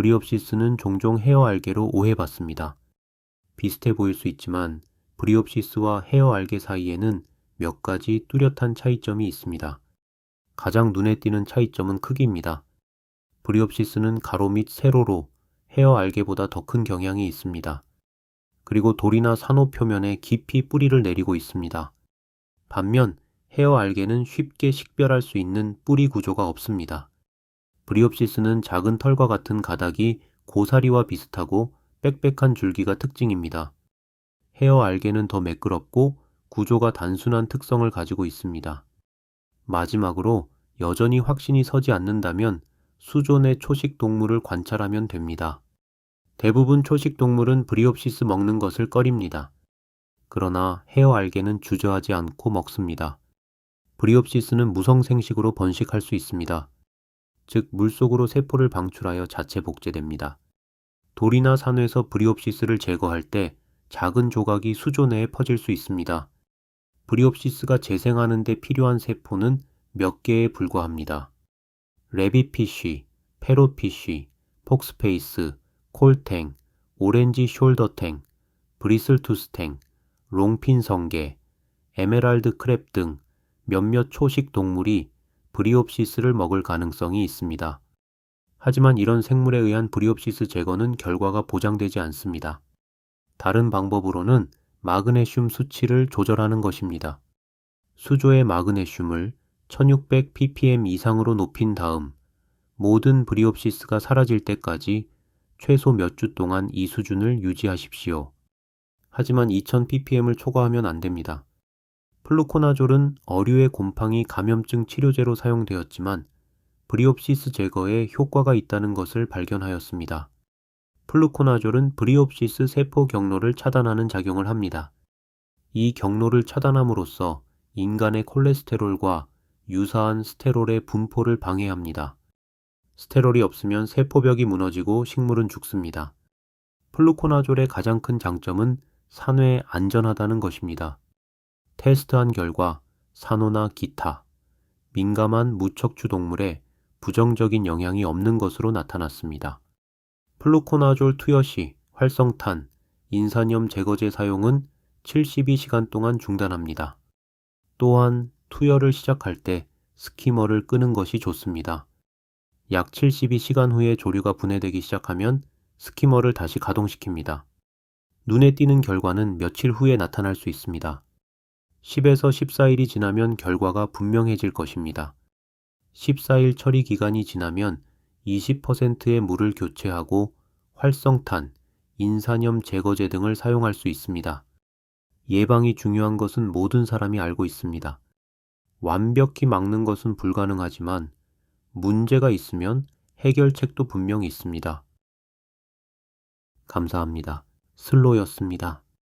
브리옵시스는 종종 헤어 알게로 오해받습니다. 비슷해 보일 수 있지만 브리옵시스와 헤어 알게 사이에는 몇 가지 뚜렷한 차이점이 있습니다. 가장 눈에 띄는 차이점은 크기입니다. 브리옵시스는 가로 및 세로로 헤어 알게보다 더 큰 경향이 있습니다. 그리고 돌이나 산호 표면에 깊이 뿌리를 내리고 있습니다. 반면 헤어 알게는 쉽게 식별할 수 있는 뿌리 구조가 없습니다. 브리옵시스는 작은 털과 같은 가닥이 고사리와 비슷하고 빽빽한 줄기가 특징입니다. 헤어 알게는 더 매끄럽고 구조가 단순한 특성을 가지고 있습니다. 마지막으로 여전히 확신이 서지 않는다면 수존의 초식 동물을 관찰하면 됩니다. 대부분 초식 동물은 브리옵시스 먹는 것을 꺼립니다. 그러나 헤어 알게는 주저하지 않고 먹습니다. 브리옵시스는 무성생식으로 번식할 수 있습니다. 즉 물속으로 세포를 방출하여 자체 복제됩니다. 돌이나 산에서 브리옵시스를 제거할 때 작은 조각이 수조 내에 퍼질 수 있습니다. 브리옵시스가 재생하는 데 필요한 세포는 몇 개에 불과합니다. 레비피쉬, 페로피쉬, 폭스페이스, 콜탱, 오렌지 숄더탱, 브리슬투스탱, 롱핀 성게, 에메랄드 크랩 등 몇몇 초식 동물이 브리옵시스를 먹을 가능성이 있습니다. 하지만 이런 생물에 의한 브리옵시스 제거는 결과가 보장되지 않습니다. 다른 방법으로는 마그네슘 수치를 조절하는 것입니다. 수조의 마그네슘을 1600 ppm 이상으로 높인 다음 모든 브리옵시스가 사라질 때까지 최소 몇 주 동안 이 수준을 유지하십시오. 하지만 2000 ppm을 초과하면 안 됩니다. 플루코나졸은 어류의 곰팡이 감염증 치료제로 사용되었지만 브리옵시스 제거에 효과가 있다는 것을 발견하였습니다. 플루코나졸은 브리옵시스 세포 경로를 차단하는 작용을 합니다. 이 경로를 차단함으로써 인간의 콜레스테롤과 유사한 스테롤의 분포를 방해합니다. 스테롤이 없으면 세포벽이 무너지고 식물은 죽습니다. 플루코나졸의 가장 큰 장점은 산회에 안전하다는 것입니다. 테스트한 결과 산호나 기타, 민감한 무척추 동물에 부정적인 영향이 없는 것으로 나타났습니다. 플루코나졸 투여 시 활성탄, 인산염 제거제 사용은 72시간 동안 중단합니다. 또한 투여를 시작할 때 스키머를 끄는 것이 좋습니다. 약 72시간 후에 조류가 분해되기 시작하면 스키머를 다시 가동시킵니다. 눈에 띄는 결과는 며칠 후에 나타날 수 있습니다. 10에서 14일이 지나면 결과가 분명해질 것입니다. 14일 처리 기간이 지나면 20%의 물을 교체하고 활성탄, 인산염 제거제 등을 사용할 수 있습니다. 예방이 중요한 것은 모든 사람이 알고 있습니다. 완벽히 막는 것은 불가능하지만 문제가 있으면 해결책도 분명히 있습니다. 감사합니다. 슬로였습니다.